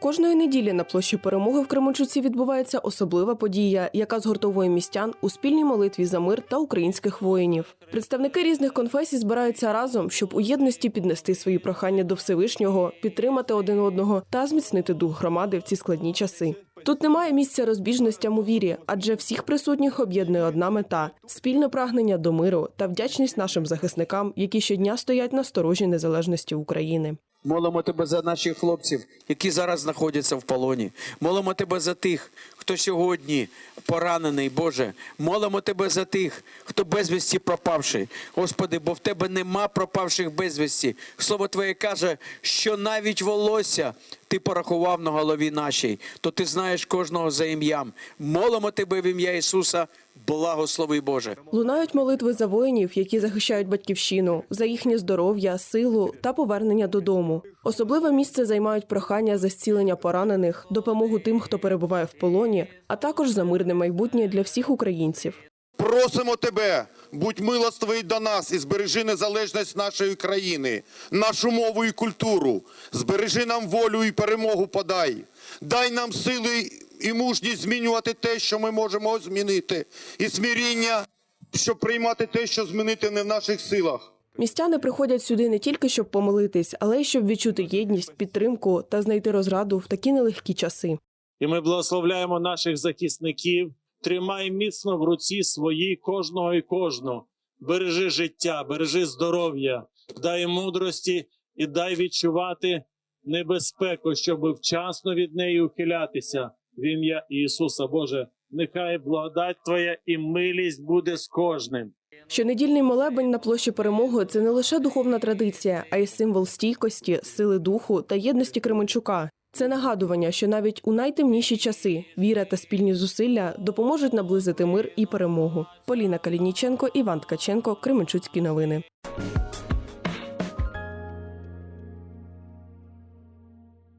Кожної неділі на площі перемоги в Кременчуці відбувається особлива подія, яка згуртовує містян у спільній молитві за мир та українських воїнів. Представники різних конфесій збираються разом, щоб у єдності піднести свої прохання до Всевишнього, підтримати один одного та зміцнити дух громади в ці складні часи. Тут немає місця розбіжностям у вірі, адже всіх присутніх об'єднує одна мета спільне прагнення до миру та вдячність нашим захисникам, які щодня стоять на сторожі незалежності України. Молимо тебе за наших хлопців, які зараз знаходяться в полоні. Молимо тебе за тих, хто сьогодні поранений, Боже. Молимо тебе за тих, хто безвісті пропавший. Господи, бо в тебе нема пропавших безвісті. Слово Твоє каже, що навіть волосся ти порахував на голові нашій, то ти знаєш кожного за ім'ям. Молимо тебе в ім'я Ісуса, благослови Боже. Лунають молитви за воїнів, які захищають батьківщину, за їхнє здоров'я, силу та повернення додому. Особливе місце займають прохання за зцілення поранених, допомогу тим, хто перебуває в полоні, а також за мирне майбутнє для всіх українців. Просимо тебе, будь милостивий до нас і збережи незалежність нашої країни, нашу мову і культуру. Збережи нам волю і перемогу подай. Дай нам сили і мужність змінювати те, що ми можемо змінити, і смиріння, щоб приймати те, що змінити не в наших силах. Містяни приходять сюди не тільки щоб помолитись, але й щоб відчути єдність, підтримку та знайти розраду в такі нелегкі часи. І ми благословляємо наших захисників. Тримай міцно в руці своїй кожного і кожну. Бережи життя, бережи здоров'я, дай мудрості і дай відчувати небезпеку, щоб вчасно від неї ухилятися. В ім'я Ісуса Боже, нехай благодать Твоя і милість буде з кожним. Щонедільний молебень на площі перемоги це не лише духовна традиція, а й символ стійкості, сили духу та єдності Кременчука. Це нагадування, що навіть у найтемніші часи віра та спільні зусилля допоможуть наблизити мир і перемогу. Поліна Калініченко, Іван Ткаченко, Кременчуцькі новини.